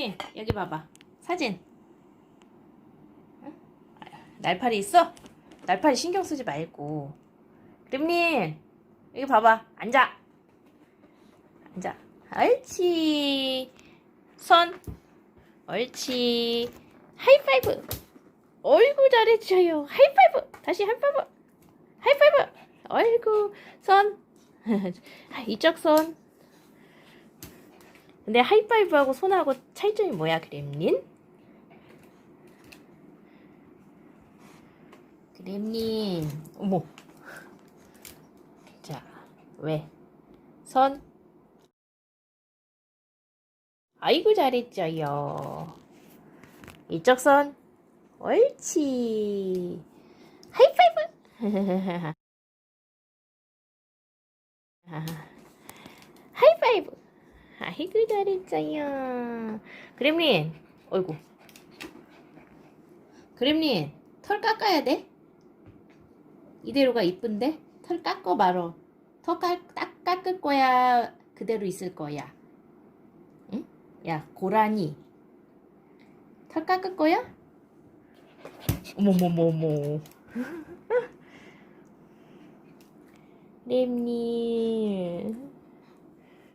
그림님 여기 봐봐. 사진. 응? 아, 날파리 있어? 날파리 신경 쓰지 말고. 그림님 여기 봐봐. 앉아. 앉아. 옳지. 손 옳지. 하이파이브. 어이구 잘해줘요. 하이파이브. 다시 하이파이브. 하이파이브. 어이구 손 이쪽 손 근데 하이파이브하고 손하고 차이점이 뭐야, 그램린? 그램린, 어머. 자, 왜? 선. 아이고, 잘했죠요. 이쪽 선. 옳지. 하이파이브! 하이파이브! 아이고 잘했어요. 그림린 어이구. 그림린 털 깎아야 돼? 이대로가 이쁜데? 털 깎고 말어. 털 깎, 딱 깎을 거야. 그대로 있을 거야. 응? 야 고라니. 털 깎을 거야? 어머머머머. 렘님.